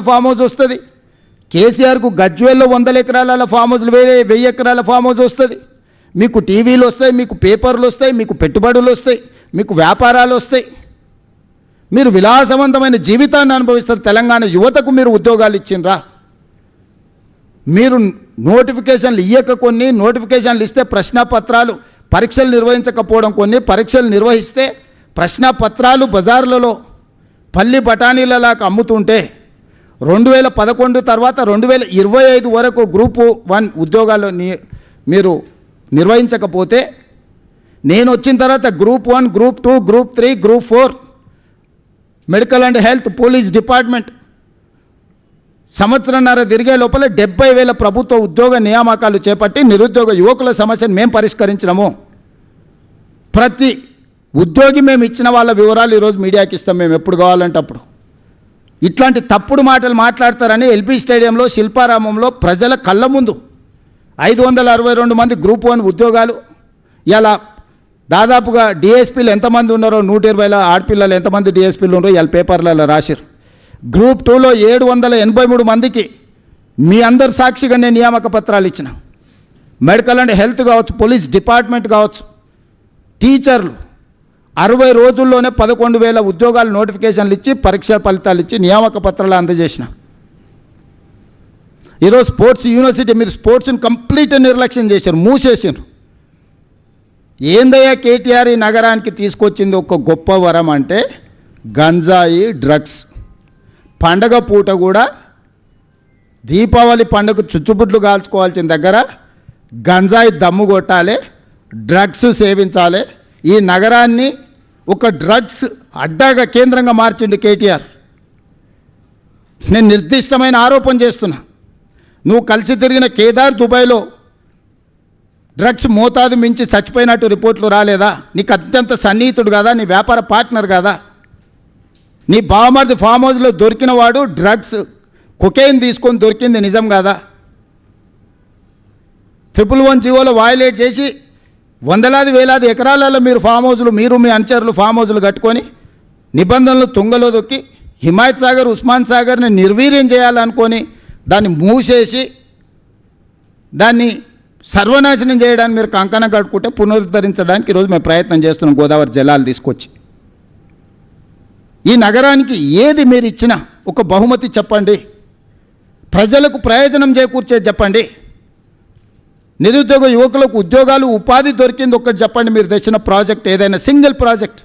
ఎకరాల farm house వస్తుంది. కేసీఆర్కు గజ్వేల్లో వందల ఎకరాల ఫామ్ హౌస్లు వేరే వెయ్యి ఎకరాల ఫామ్ హౌస్ వస్తుంది. మీకు టీవీలు వస్తాయి మీకు పేపర్లు వస్తాయి మీకు పెట్టుబడులు వస్తాయి మీకు వ్యాపారాలు వస్తాయి. మీరు విలాసవంతమైన జీవితాన్ని అనుభవిస్తారు. తెలంగాణ యువతకు మీరు ఉద్యోగాలు ఇచ్చిండ్రా. మీరు నోటిఫికేషన్లు ఇయ్యక కొన్ని నోటిఫికేషన్లు ఇస్తే ప్రశ్నపత్రాలు పరీక్షలు నిర్వహించకపోవడం కొన్ని పరీక్షలు నిర్వహిస్తే ప్రశ్నపత్రాలు బజార్లలో పల్లి బఠానీలలాగా అమ్ముతుంటే రెండు వేల పదకొండు తర్వాత రెండు వేల ఇరవై ఐదు వరకు గ్రూపు వన్ ఉద్యోగాలు మీరు నిర్వహించకపోతే నేను వచ్చిన తర్వాత group one group two group three group four medical and health police department సంవత్సరంన్నర తిరిగే లోపల డెబ్బై వేల ప్రభుత్వ ఉద్యోగ నియామకాలు చేపట్టి నిరుద్యోగ యువకుల సమస్యను మేము పరిష్కరించినాము. ప్రతి ఉద్యోగి మేము ఇచ్చిన వాళ్ళ వివరాలు ఈరోజు మీడియాకి ఇస్తాం మేము ఎప్పుడు కావాలంటే అప్పుడు. ఇట్లాంటి తప్పుడు మాటలు మాట్లాడతారని ఎల్పీ స్టేడియంలో శిల్పారామంలో ప్రజల కళ్ళ ముందు ఐదు వందల అరవై రెండు మంది గ్రూప్ వన్ ఉద్యోగాలు. ఇలా దాదాపుగా డిఎస్పీలు ఎంతమంది ఉన్నారో నూట ఇరవైల ఆడపిల్లలు ఎంతమంది డిఎస్పీలు ఉన్నారో ఇలా పేపర్లలో రాశారు గ్రూప్ టూలో ఏడు వందల ఎనభై మూడు మందికి మీ అందరి సాక్షిగా నేను నియామక పత్రాలు ఇచ్చిన. మెడికల్ అండ్ హెల్త్ కావచ్చు పోలీస్ డిపార్ట్మెంట్ కావచ్చు టీచర్లు అరవై రోజుల్లోనే పదకొండు వేల ఉద్యోగాలు నోటిఫికేషన్లు ఇచ్చి పరీక్ష ఫలితాలు ఇచ్చి నియామక పత్రాలు అందజేసిన. ఈరోజు స్పోర్ట్స్ యూనివర్సిటీ మీరు స్పోర్ట్స్ని కంప్లీట్ నిర్లక్ష్యం చేశారు మూసేసారు ఏందయ్యా కేటీఆర్ ఈ నగరానికి తీసుకొచ్చింది ఒక గొప్ప వరం అంటే గంజాయి డ్రగ్స్. పండగ పూట కూడా దీపావళి పండుగ చుచ్చుబుడ్లు కాల్చుకోవాల్సిన దగ్గర గంజాయి దమ్ము కొట్టాలి డ్రగ్స్ సేవించాలి ఈ నగరాన్ని ఒక డ్రగ్స్ అడ్డాగా కేంద్రంగా మార్చిండు కేటీఆర్. నేను నిర్దిష్టమైన ఆరోపణ చేస్తున్నా. నువ్వు కలిసి తిరిగిన కేదార్ దుబాయ్లో డ్రగ్స్ మోతాదు మించి చచ్చిపోయినట్టు రిపోర్ట్లు రాలేదా? నీకు అత్యంత సన్నిహితుడు కదా నీ వ్యాపార పార్ట్నర్ కదా. నీ బావమరిది ఫామ్ హౌస్లో దొరికిన వాడు డ్రగ్స్ కుకేన్ తీసుకొని దొరికింది నిజం కదా? ట్రిపుల్ వన్ జీవోలో వాయిలేట్ చేసి వందలాది వేలాది ఎకరాలలో మీరు ఫామ్ హౌజులు మీరు మీ అనుచరులు ఫామ్ హౌజులు కట్టుకొని నిబంధనలు తుంగలో దొక్కి హిమాయత్ సాగర్ ఉస్మాన్ సాగర్ని నిర్వీర్యం చేయాలనుకొని దాన్ని మూసేసి దాన్ని సర్వనాశనం చేయడానికి మీరు కంకణం కట్టుకుంటే పునరుద్ధరించడానికి ఈరోజు మేము ప్రయత్నం చేస్తున్నాం గోదావరి జలాలు తీసుకొచ్చి. ఈ నగరానికి ఏది మీరు ఇచ్చినా ఒక బహుమతి చెప్పండి. ప్రజలకు ప్రయోజనం చేకూర్చేది చెప్పండి. నిరుద్యోగ యువకులకు ఉద్యోగాలు ఉపాధి దొరికింది ఒక్కటి చెప్పండి మీరు తెచ్చిన ప్రాజెక్ట్ ఏదైనా సింగిల్ ప్రాజెక్ట్.